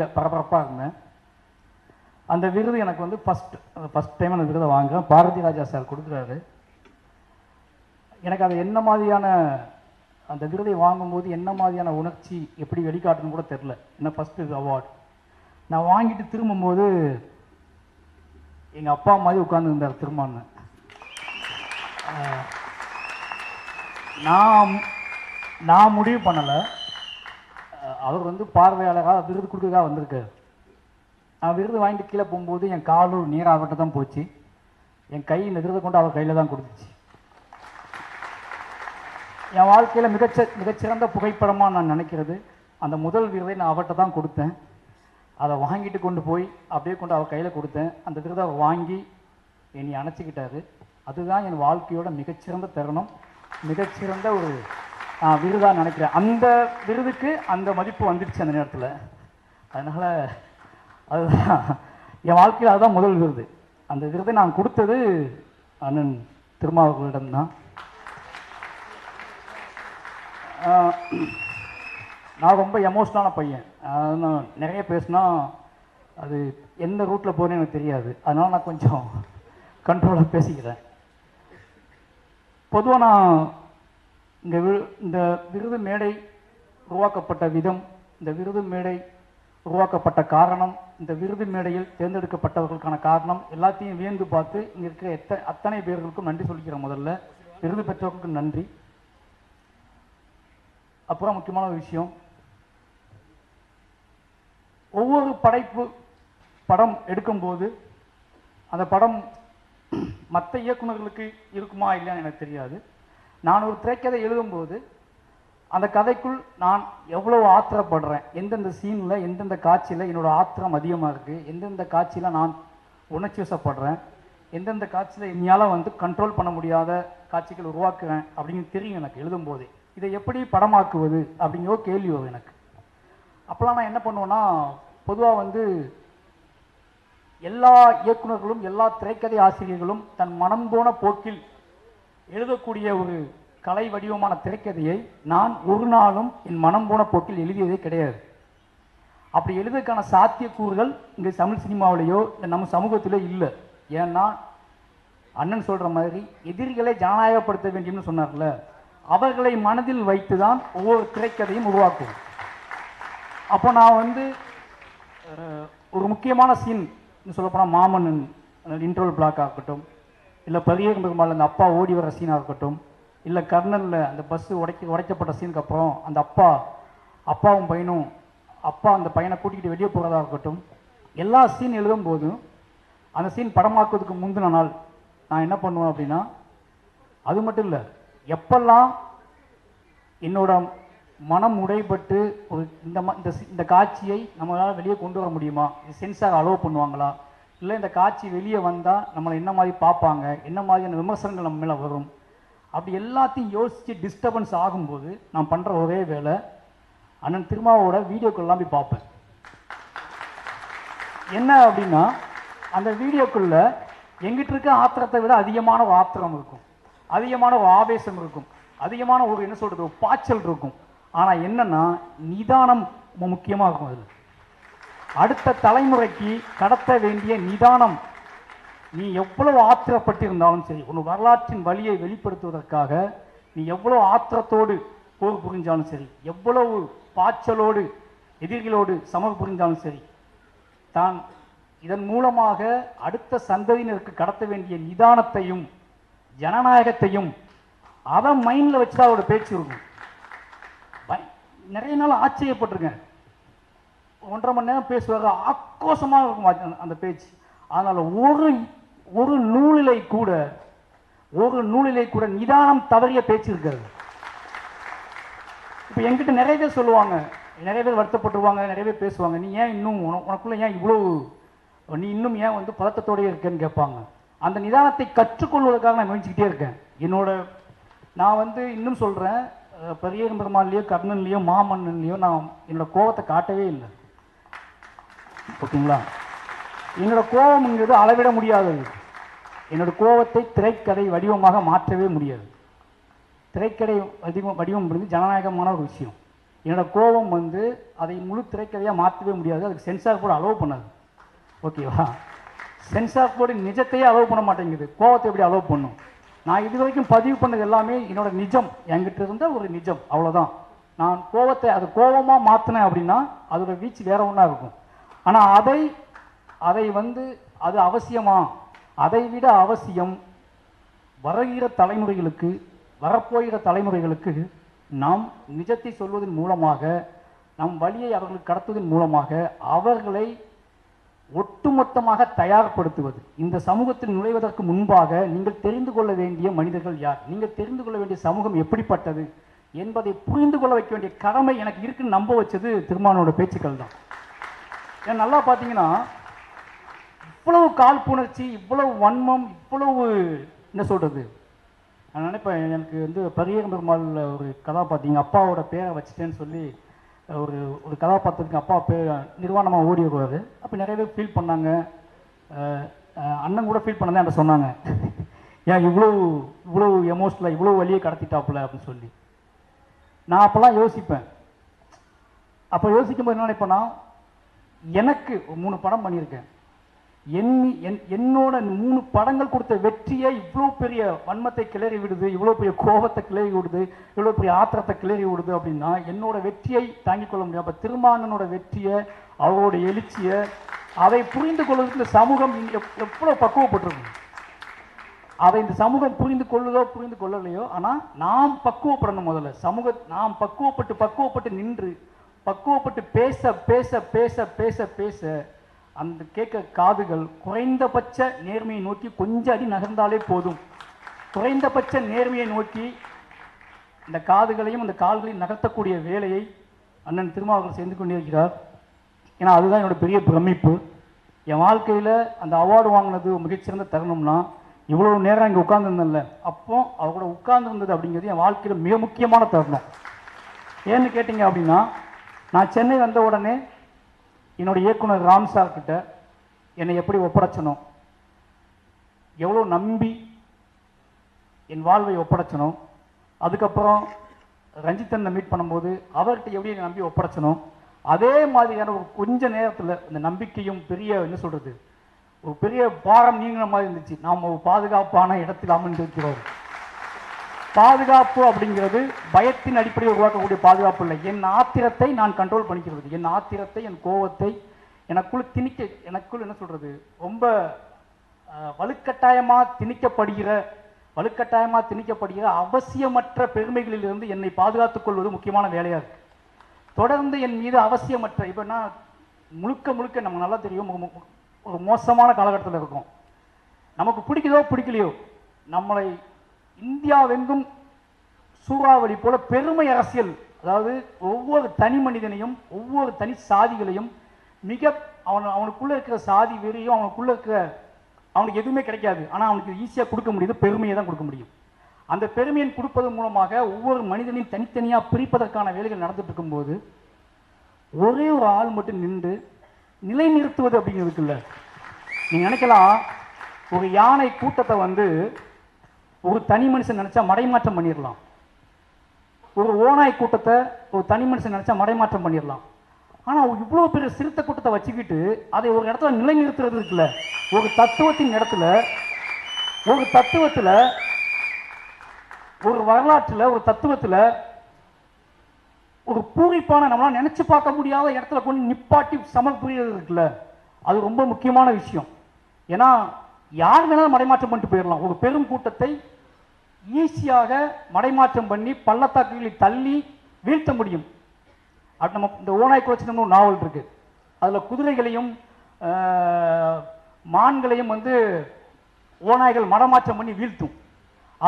இல்லை பரபரப்பாக இருந்தேன் அந்த விருது எனக்கு வந்து ஃபஸ்ட் ஃபஸ்ட் டைம் அந்த விருதை வாங்குறேன். பாரதி ராஜா சார் கொடுக்குறாரு. எனக்கு அது என்ன மாதிரியான அந்த விருதை வாங்கும்போது என்ன மாதிரியான உணர்ச்சி எப்படி வெளிக்காட்டுன்னு கூட தெரில என்ன ஃபஸ்ட்டு அவார்டு நான் வாங்கிட்டு திரும்பும்போது எங்கள் அப்பா மாதிரி உட்காந்துருந்தார் திரும்பான்னு நான் நான் முடிவு பண்ணலை. அவர் வந்து பார்வையாளராக விருது கொடுக்கறதா வந்திருக்காரு. நான் விருது வாங்கிட்டு கீழே போகும்போது என் காலும் நீராகட்ட தான் போச்சு. என் கை இந்த விருதை கொண்டு அவர் கையில் தான் கொடுத்துச்சு. என் வாழ்க்கையில் மிகச்ச மிகச்சிறந்த புகைப்படமாக நான் நினைக்கிறது. அந்த முதல் விருதை நான் அவர்கிட்ட தான் கொடுத்தேன். அதை வாங்கிட்டு கொண்டு போய் அப்படியே கொண்டு அவர் கையில் கொடுத்தேன். அந்த விருதை அவர் வாங்கி என்னை அணைச்சிக்கிட்டாரு. அதுதான் என் வாழ்க்கையோட மிகச்சிறந்த தருணம். மிகச்சிறந்த ஒரு விருதாக நினைக்கிறேன். அந்த விருதுக்கு அந்த மதிப்பு வந்துடுச்சு அந்த நேரத்தில். அதனால் அதுதான். என் வாழ்க்கையில் அதுதான் முதல் விருது. அந்த விருதை நான் கொடுத்தது அண்ணன் திருமாவர்களிடம் தான். நான் ரொம்ப எமோஷ்னலான பையன். அஹ் நான் நிறைய பேசினா அது எந்த ரூட்டில் போகிறேன்னு எனக்கு தெரியாது. அதனால் நான் கொஞ்சம் கண்ட்ரோலாக பேசிக்கிறேன். பொதுவாக நான் இந்த விரு இந்த விருது மேடை உருவாக்கப்பட்ட விதம் இந்த விருது மேடை உருவாக்கப்பட்ட காரணம் இந்த விருது மேடையில் தேர்ந்தெடுக்கப்பட்டவர்களுக்கான காரணம் எல்லாத்தையும் வியந்து பார்த்து இங்கே இருக்கிற எத்த அத்தனை பேர்களுக்கும் நன்றி சொல்லிக்கிறேன் முதல்ல. விருது பெற்றவர்களுக்கு நன்றி. அப்புறம் முக்கியமான ஒரு விஷயம். ஒவ்வொரு படைப்பு படம் எடுக்கும்போது அந்த படம் மற்ற இயக்குனர்களுக்கு இருக்குமா இல்லையான்னு எனக்கு தெரியாது. நான் ஒரு திரைக்கதை எழுதும்போது அந்த கதைக்குள் நான் எவ்வளோ ஆத்திரப்படுறேன். எந்தெந்த சீனில் எந்தெந்த காட்சியில் என்னோடய ஆத்திரம் அதிகமாக இருக்குது எந்தெந்த காட்சியில் நான் உணர்ச்சி வசப்படுறேன். எந்தெந்த காட்சியில் என்னையால் வந்து கண்ட்ரோல் பண்ண முடியாத காட்சிகள் உருவாக்குவேன் அப்படின்னு தெரியும் எனக்கு எழுதும்போதே. இதை எப்படி படமாக்குவது அப்படிங்கிற கேள்வியோ கேள்வி வரும் எனக்கு. அப்போலாம் நான் என்ன பண்ணுவேன்னா பொதுவாக வந்து எல்லா இயக்குனர்களும் எல்லா திரைக்கதை ஆசிரியர்களும் தன் மனம் போன போக்கில் எழுதக்கூடிய ஒரு கலை வடிவமான திரைக்கதையை நான் ஒரு நாளும் என் மனம் போன போக்கில் எழுதியதே கிடையாது. அப்படி எழுதுறதுக்கான சாத்தியக்கூறுகள் இங்கே தமிழ் சினிமாவிலேயோ இல்லை நம்ம சமூகத்திலோ இல்லை. ஏன்னா அண்ணன் சொல்கிற மாதிரி எதிரிகளை ஜனநாயகப்படுத்த வேண்டும்னு சொன்னார்ல அவர்களை மனதில் வைத்து தான் ஒவ்வொரு திரைக்கதையும் உருவாக்குவோம். அப்போ நான் வந்து ஒரு முக்கியமான சீன் சொல்லப்போனால் மாமன்னன் இன்ட்ரோல் பிளாக் ஆகட்டும் இல்லை பரியர் பெருமாள் அந்த அப்பா ஓடி வர சீனாக இருக்கட்டும் இல்லை கர்னலில் அந்த பஸ்ஸு உடைக்க உடைக்கப்பட்ட சீனுக்கு அப்புறம் அந்த அப்பா அப்பாவும் பையனும் அப்பா அந்த பையனை கூட்டிகிட்டு வெளியே போகிறதா இருக்கட்டும் எல்லா சீன் எழுதும்போதும் அந்த சீன் படமாக்குவதுக்கு முந்தின நாள் நான் என்ன பண்ணுவேன் அப்படின்னா அது மட்டும் இல்லை எப்பெல்லாம் என்னோட மனம் உடைப்பட்டு ஒரு இந்த ம- இந்த காட்சியை நம்மளால் வெளியே கொண்டு வர முடியுமா? இது சென்சார் அலோவ் பண்ணுவாங்களா? இல்லை இந்த காட்சி வெளியே வந்தால் நம்மளை என்ன மாதிரி பார்ப்பாங்க? என்ன மாதிரியான விமர்சனங்கள் நம்ம மேலே வரும்? அப்படி எல்லாத்தையும் யோசித்து டிஸ்டர்பன்ஸ் ஆகும்போது நான் பண்ணுற ஒரே வேலை அண்ணன் திருமாவோட வீடியோக்கள்லாம் போய் பார்ப்பேன். என்ன அப்படின்னா அந்த வீடியோக்குள்ள எங்கிட்ட இருக்க ஆத்திரத்தை விட அதிகமான ஒரு ஆத்திரம் இருக்கும். அதிகமான ஒரு ஆவேசம் இருக்கும். அதிகமான ஒரு என்ன சொல்கிறது ஒரு பாய்ச்சல் இருக்கும். ஆனால் என்னென்னா நிதானம் ரொம்ப இருக்கும் அதில். அடுத்த தலைமுறைக்கு கடத்த வேண்டிய நிதானம். நீ எவ்வளவு ஆத்திரப்பட்டிருந்தாலும் சரி உன் வரலாற்றின் வழியை வெளிப்படுத்துவதற்காக நீ எவ்வளவு ஆத்திரத்தோடு போர் புரிஞ்சாலும் சரி எவ்வளவு பாய்ச்சலோடு எதிரிகளோடு சமர் புரிஞ்சாலும் சரி தான் இதன் மூலமாக அடுத்த சந்ததியினருக்கு கடத்த வேண்டிய நிதானத்தையும் ஜனநாயகத்தையும் அதை மைண்டில் வச்சு தான் அவரோட பேச்சு இருக்கும். நிறைய நாள் ஆச்சரியப்பட்டிருக்கேன். ஒன்றரை மணி நேரம் பேசுவார். ஆக்ரோஷமாக இருக்கும் அந்த- பேச்சு. அதனால் ஒரு ஒரு நூலிலை கூட ஒரு நூலிலை கூட நிதானம் தவறிய பேச்சு இருக்காது இப்போ என்கிட்ட நிறைய பேர் சொல்லுவாங்க. நிறைய பேர் வருத்தப்பட்டுருவாங்க நிறைய பேர் பேசுவாங்க. நீ ஏன் இன்னும் உன- உனக்குள்ளே ஏன் இவ்வளவு நீ இன்னும் ஏன் வந்து பதட்டத்தோடயே இருக்கேன்னு கேட்பாங்க. அந்த நிதானத்தை கற்றுக்கொள்வதற்காக நான் முயற்சிக்கிட்டே இருக்கேன். என்னோட நான் வந்து இன்னும் சொல்கிறேன் பெரிய பெருமாள்லேயோ கர்ணன்லேயோ மாமன்னன்லேயோ நான் என்னோட கோபத்தை காட்டவே இல்லை. ஓகேங்களா என்னோட கோபம்ங்கிறது அளவிட முடியாதது என்னோட கோபத்தை திரைக்கதை வடிவமாக மாற்றவே முடியாது. திரைக்கதை வடிவம் வடிவம் என்பது ஜனநாயகமான ஒரு விஷயம். என்னோட கோபம் வந்து அதை முழு திரைக்கதையாக மாற்றவே முடியாது. அதுக்கு சென்சார் போர்டு அலோவ் பண்ணாது. ஓகேவா சென்சார் போர்டு நிஜத்தையே அலோவ் பண்ண மாட்டேங்குது. கோவத்தை எப்படி அலோவ் பண்ணும்? நான் இது வரைக்கும் பதிவு பண்ணது எல்லாமே என்னோட நிஜம். என்கிட்ட இருந்த ஒரு நிஜம். அவ்வளோதான் நான் கோவத்தை அது கோவமாக மாற்றினேன் அப்படின்னா அதோட வீச்சு வேற ஒன்றா இருக்கும். ஆனால் அதை அதை வந்து அது அவசியமா? அதை விட அவசியம் வருகிற தலைமுறைகளுக்கு வரப்போகிற தலைமுறைகளுக்கு நாம் நிஜத்தை சொல்வதன் மூலமாக நம் வழியை அவர்களுக்கு கடத்துவதன் மூலமாக அவர்களை ஒட்டுமொத்தமாக தயார்படுத்துவது. இந்த சமூகத்தில் நுழைவதற்கு முன்பாக நீங்கள் தெரிந்து கொள்ள வேண்டிய மனிதர்கள் யார்? நீங்கள் தெரிந்து கொள்ள வேண்டிய சமூகம் எப்படிப்பட்டது? என்பதை புரிந்து கொள்ள வைக்க வேண்டிய கடமை எனக்கு இருக்குன்னு நம்ப வச்சது திருமானோட பேச்சுக்கள் தான் ஏன் நல்லா பார்த்தீங்கன்னா இவ்வளவு காழ்ப்புணர்ச்சி இவ்வளவு வன்மம் இவ்வளவு என்ன சொல்கிறது நான் நினைப்பேன் எனக்கு வந்து பரியர் பெருமாள் ஒரு கதாபாத்திரம் அப்பாவோட பேரை வச்சுட்டேன்னு சொல்லி ஒரு ஒரு கதாபாத்திரத்துக்கு அப்பா பேர் நிர்வாணமாக ஓடி வருவார். அப்போ நிறைய பேர் ஃபீல் பண்ணாங்க. அண்ணன் கூட ஃபீல் பண்ணதான் என்கிட்ட சொன்னாங்க. ஏன் இவ்வளோ இவ்வளோ எமோஷனில் இவ்வளோ வழியை கடத்திட்டாப்புல அப்படின்னு சொல்லி. நான் அப்போல்லாம் யோசிப்பேன். அப்போ யோசிக்கும்போது என்ன நினைப்பேன்னா எனக்கு மூணு படம் பண்ணியிருக்கேன். எண்ணி என் என்னோட மூணு படங்கள் கொடுத்த வெற்றியை இவ்வளோ பெரிய வன்மத்தை கிளறி விடுது இவ்வளோ பெரிய கோபத்தை கிளறி விடுது இவ்வளோ பெரிய ஆத்திரத்தை கிளறி விடுது அப்படின்னா என்னோட வெற்றியை தாங்கிக் கொள்ள முடியும். அப்போ திருமானனோட வெற்றியை அவரோட எழுச்சியை அதை புரிந்து கொள்வதற்கு இந்த சமூகம் எவ்வளோ பக்குவப்பட்டிருக்கும். அதை இந்த சமூகம் புரிந்து கொள்ளுதோ புரிந்து கொள்ளலையோ ஆனால் நாம் பக்குவப்படணும் முதல்ல. சமூக நாம் பக்குவப்பட்டு பக்குவப்பட்டு நின்று பக்குவப்பட்டு பேச பேச பேச பேச பேச அந்த கேட்க காதுகள் குறைந்தபட்ச நேர்மையை நோக்கி கொஞ்சம் அடி நகர்ந்தாலே போதும். குறைந்தபட்ச நேர்மையை நோக்கி இந்த காதுகளையும் அந்த கால்களையும் நகர்த்தக்கூடிய வேலையை அண்ணன் திருமாவர்கள் செய்து கொண்டிருக்கிறார் ஏன்னா அதுதான் என்னோட பெரிய பிரமிப்பு. என் வாழ்க்கையில் அந்த அவார்டு வாங்கினது மிகச்சிறந்த தருணம்னா இவ்வளோ நேரம் இங்கே உட்காந்துருந்தேன்ல அப்போ அவரோட உட்கார்ந்துருந்தது அப்படிங்கிறது என் வாழ்க்கையில் மிக முக்கியமான தருணம். ஏன்னு கேட்டிங்க அப்படின்னா நான் சென்னை வந்த உடனே என்னோட இயக்குனர் ராம் சார் கிட்ட என்னை எப்படி ஒப்படைச்சனும் எவ்வளோ நம்பி என் வாழ்வை ஒப்படைச்சனும் அதுக்கப்புறம் ரஞ்சித்தனை மீட் பண்ணும்போது அவர்கிட்ட எப்படி என்னை நம்பி ஒப்படைச்சனும் அதே மாதிரியான ஒரு கொஞ்ச நேரத்தில் இந்த நம்பிக்கையும் பெரிய என்ன சொல்கிறது ஒரு பெரிய பாரம் நீங்கிற மாதிரி இருந்துச்சு. நாம் ஒரு பாதுகாப்பான இடத்தில் அமர்ந்திருக்கிறோம். பாதுகாப்பு அப்படிங்கிறது பயத்தின் அடிப்படையில் உருவாக்கக்கூடிய பாதுகாப்பு இல்லை. என் ஆத்திரத்தை நான் கண்ட்ரோல் பண்ணிக்கிறது. என் ஆத்திரத்தை என் கோவத்தை எனக்குள் திணிக்க எனக்குள் என்ன சொல்றது? ரொம்ப வலுக்கட்டாயமாக திணிக்கப்படுகிற வலுக்கட்டாயமாக திணிக்கப்படுகிற அவசியமற்ற பெருமைகளிலிருந்து என்னை பாதுகாத்துக் கொள்வது முக்கியமான வேலையாக இருக்கு. தொடர்ந்து என் மீது அவசியமற்ற இப்போ நான் முழுக்க முழுக்க நமக்கு நல்லா தெரியும் ஒரு மோசமான காலகட்டத்தில் இருக்கும். நமக்கு பிடிக்குதோ பிடிக்கலையோ நம்மளை இந்தியாவெங்கும் சூறாவளி போல பெருமை அரசியல். அதாவது ஒவ்வொரு தனி மனிதனையும் ஒவ்வொரு தனி சாதிகளையும் மிக அவன் அவனுக்குள்ள இருக்கிற சாதி வெறியும் அவனுக்குள்ள இருக்கிற அவனுக்கு எதுவுமே கிடைக்காது. ஆனால் அவனுக்கு ஈஸியாக கொடுக்க முடியுது பெருமையை தான் கொடுக்க முடியும். அந்த பெருமையை கொடுப்பதன் மூலமாக ஒவ்வொரு மனிதனையும் தனித்தனியாக பிரிப்பதற்கான வேலைகள் நடந்துட்டு இருக்கும்போது ஒரே ஒரு ஆள் மட்டும் நின்று நிலைநிறுத்துவது அப்படிங்கிறது நீங்கள் நினைக்கலாம் ஒரு யானை கூட்டத்தை வந்து ஒரு தனி மனுஷன் நினச்சா மடைமாற்றம் பண்ணிடலாம் ஒரு ஓநாய் கூட்டத்தை ஒரு தனி மனுஷன் நினச்சா மடைமாற்றம் பண்ணிடலாம் ஆனால் இவ்வளோ பெரிய சிறுத்தை கூட்டத்தை வச்சுக்கிட்டு அதை ஒரு இடத்துல நிலைநிறுத்துறது இருக்குல்ல? ஒரு தத்துவத்தின் இடத்துல ஒரு தத்துவத்தில் ஒரு வரலாற்றில் ஒரு தத்துவத்தில் ஒரு பூரிப்பான நம்மளால் நினச்சி பார்க்க முடியாத இடத்துல கொண்டு நிப்பாட்டி சமர்ப்புரியது இருக்குல்ல? அது ரொம்ப முக்கியமான விஷயம். ஏன்னா யார் வேணாலும் மடைமாற்றம் பண்ணிட்டு போயிடலாம். ஒரு பெரும் கூட்டத்தை ஈஸியாக மடைமாற்றம் பண்ணி பள்ளத்தாக்குகளை தள்ளி வீழ்த்த முடியும். அது நம்ம இந்த ஓனாய் குலச்சினம்னு ஒரு நாவல் இருக்கு. அதில் குதிரைகளையும் மான்களையும் வந்து ஓநாய்கள் மடமாற்றம் பண்ணி வீழ்த்தும்.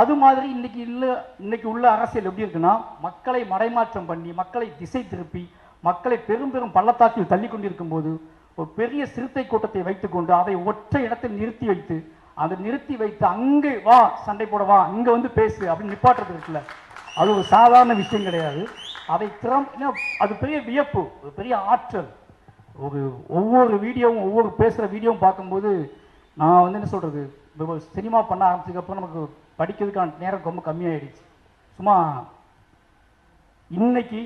அது மாதிரி இன்னைக்கு இல்லை இன்னைக்கு உள்ள அரசியல் எப்படி இருக்குன்னா மக்களை மடைமாற்றம் பண்ணி மக்களை திசை திருப்பி மக்களை பெரும் பெரும் பள்ளத்தாக்கில் தள்ளி கொண்டிருக்கும் போது ஒரு பெரிய சிறுத்தை கூட்டத்தை வைத்துக்கொண்டு அதை ஒற்றை இடத்தில் நிறுத்தி வைத்து அதை நிறுத்தி வைத்து அங்கே வா சண்டை போட வா இங்கே வந்து பேசு அப்படின்னு நிப்பாட்டுறது இருக்குல்ல. அது ஒரு சாதாரண விஷயம் கிடையாது. அதை திறம் அது பெரிய வியப்பு ஒரு பெரிய ஆற்றல். ஒரு ஒவ்வொரு வீடியோவும் ஒவ்வொரு பேசுகிற வீடியோவும் பார்க்கும்போது நான் வந்து என்ன சொல்கிறது இப்போ சினிமா பண்ண ஆரம்பிச்சதுக்கப்புறம் நமக்கு படிக்கிறதுக்கான நேரம் ரொம்ப கம்மியாயிடுச்சு. சும்மா இன்னைக்கு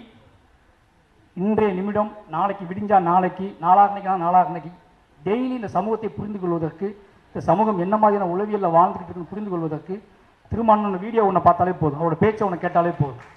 இன்றைய நிமிடம் நாளைக்கு விடிஞ்சா நாளைக்கு நாளாக நாளாகனைக்கு டெய்லி இந்த சமூகத்தை புரிந்து கொள்வதற்கு இந்த சமூகம் என்ன மாதிரியான உளவியலில் வாழ்ந்துட்டு இருக்குன்னு புரிந்து கொள்வதற்கு திருமணம் வீடியோ ஒன்று பார்த்தாலே போதும். அவரோட பேச்சை ஒன்று கேட்டாலே போதும்.